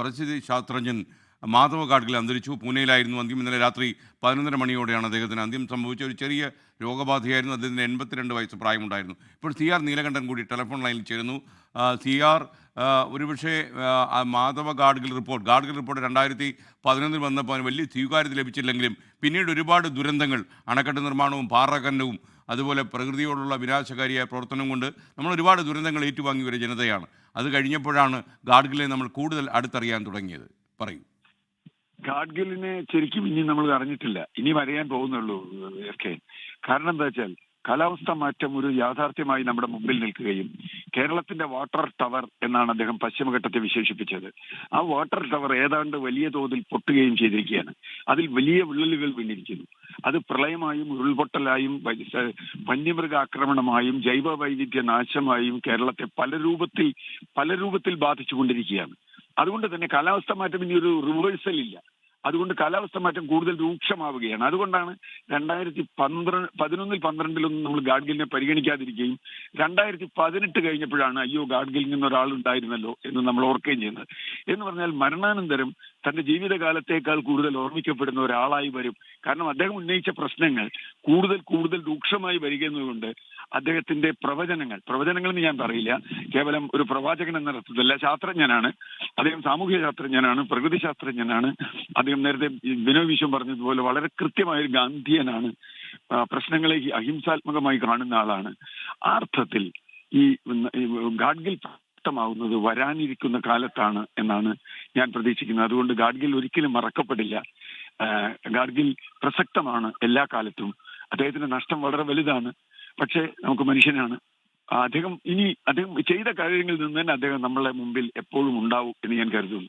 പരിസ്ഥിതി ശാസ്ത്രജ്ഞൻ മാധവ ഗാഡ്ഗിൽ അന്തരിച്ചു. പൂനെയിലായിരുന്നു അന്ത്യം. ഇന്നലെ രാത്രി പതിനൊന്നര മണിയോടെയാണ് അദ്ദേഹത്തിന് അന്ത്യം സംഭവിച്ച ഒരു ചെറിയ രോഗബാധയായിരുന്നു. അദ്ദേഹത്തിന് എൺപത്തിരണ്ട് വയസ്സ് പ്രായമുണ്ടായിരുന്നു. ഇപ്പോൾ സി ആർ നീലകണ്ഠൻ കൂടി ടെലിഫോൺ ലൈനിൽ ചേരുന്നു. സി ആർ ഒരുപക്ഷെ മാധവ ഗാഡ്ഗിൽ റിപ്പോർട്ട്. ഗാഡ്ഗിൽ റിപ്പോർട്ട് രണ്ടായിരത്തി പതിനൊന്നിൽ വന്നപ്പോൾ വലിയ സ്വീകാര്യത ലഭിച്ചില്ലെങ്കിലും പിന്നീട് ഒരുപാട് ദുരന്തങ്ങൾ അണക്കെട്ട് നിർമ്മാണവും പാറഖനനവും അതുപോലെ പ്രകൃതിയോടുള്ള വിനാശകാരിയായ പ്രവർത്തനം കൊണ്ട് നമ്മൾ ഒരുപാട് ദുരന്തങ്ങൾ ഏറ്റുവാങ്ങിയ ഒരു ജനതയാണ്. അത് കഴിഞ്ഞപ്പോഴാണ് ഗാഡ്ഗിലെ നമ്മൾ കൂടുതൽ അടുത്തറിയാൻ തുടങ്ങിയത്. പറയൂ. ഗാഡ്ഗിലിനെ ശരിക്കും ഇനി നമ്മൾ അറിഞ്ഞിട്ടില്ല. ഇനി അറിയാൻ പോകുന്നുള്ളൂ കാരണം എന്താ വെച്ചാൽ കാലാവസ്ഥ മാറ്റം ഒരു യാഥാർത്ഥ്യമായി നമ്മുടെ മുമ്പിൽ നിൽക്കുകയും കേരളത്തിന്റെ വാട്ടർ ടവർ എന്നാണ് അദ്ദേഹം പശ്ചിമഘട്ടത്തെ വിശേഷിപ്പിച്ചത്. ആ വാട്ടർ ടവർ ഏതാണ്ട് വലിയ തോതിൽ പൊട്ടുകയും ചെയ്തിരിക്കുകയാണ്. അതിൽ വലിയ വിള്ളലുകൾ വീണിരിക്കുന്നു. അത് പ്രളയമായും ഉരുൾപൊട്ടലായും വന്യമൃഗാക്രമണമായും ജൈവ വൈവിധ്യ നാശമായും കേരളത്തെ പല രൂപത്തിൽ പല രൂപത്തിൽ ബാധിച്ചുകൊണ്ടിരിക്കുകയാണ്. അതുകൊണ്ട് തന്നെ കാലാവസ്ഥ മാറ്റം ഇനി ഒരു റിവേഴ്സൽ ഇല്ല. അതുകൊണ്ട് കാലാവസ്ഥ മാറ്റം കൂടുതൽ രൂക്ഷമാവുകയാണ്. അതുകൊണ്ടാണ് രണ്ടായിരത്തി പന്ത്രണ്ട് പതിനൊന്നിൽ പന്ത്രണ്ടിലൊന്നും നമ്മൾ ഗാഡ്ഗിലിനെ പരിഗണിക്കാതിരിക്കുകയും രണ്ടായിരത്തി പതിനെട്ട് കഴിഞ്ഞപ്പോഴാണ് അയ്യോ ഗാഡ്ഗിൽ നിന്ന് ഒരാൾ ഉണ്ടായിരുന്നല്ലോ എന്ന് നമ്മൾ ഓർക്കുകയും ചെയ്യുന്നത്. എന്ന് പറഞ്ഞാൽ മരണാനന്തരം തന്റെ ജീവിതകാലത്തേക്കാൾ കൂടുതൽ ഓർമ്മിക്കപ്പെടുന്ന ഒരാളായി വരും. കാരണം അദ്ദേഹം ഉന്നയിച്ച പ്രശ്നങ്ങൾ കൂടുതൽ കൂടുതൽ രൂക്ഷമായി വരികയെന്നതുകൊണ്ട് അദ്ദേഹത്തിന്റെ പ്രവചനങ്ങൾ പ്രവചനങ്ങൾ എന്ന് ഞാൻ പറയില്ല. കേവലം ഒരു പ്രവാചകൻ എന്ന അർത്ഥത്തിലല്ല ശാസ്ത്രജ്ഞനാണ്. അദ്ദേഹം സാമൂഹ്യ ശാസ്ത്രജ്ഞനാണ് പ്രകൃതി ശാസ്ത്രജ്ഞനാണ്. അദ്ദേഹം നേരത്തെ വിനോദ് വിശ്വം പറഞ്ഞതുപോലെ വളരെ കൃത്യമായ ഒരു ഗാന്ധിയനാണ്. പ്രശ്നങ്ങളെ അഹിംസാത്മകമായി കാണുന്ന ആളാണ്. ആ അർത്ഥത്തിൽ ഈ ഈ ഗാഡ്ഗിൽ പ്രസക്തമാവുന്നത് വരാനിരിക്കുന്ന കാലത്താണ് എന്നാണ് ഞാൻ പ്രതീക്ഷിക്കുന്നത്. അതുകൊണ്ട് ഗാഡ്ഗിൽ ഒരിക്കലും മറക്കപ്പെടില്ല. ഗാഡ്ഗിൽ പ്രസക്തമാണ് എല്ലാ കാലത്തും. അദ്ദേഹത്തിന്റെ നഷ്ടം വളരെ വലുതാണ്. പക്ഷേ നമുക്ക് മനുഷ്യനാണ്. അദ്ദേഹം ഇനി അദ്ദേഹം ചെയ്ത കാര്യങ്ങളിൽ നിന്ന് തന്നെ അദ്ദേഹം നമ്മളെ മുമ്പിൽ എപ്പോഴും ഉണ്ടാവും എന്ന് ഞാൻ കരുതുന്നു.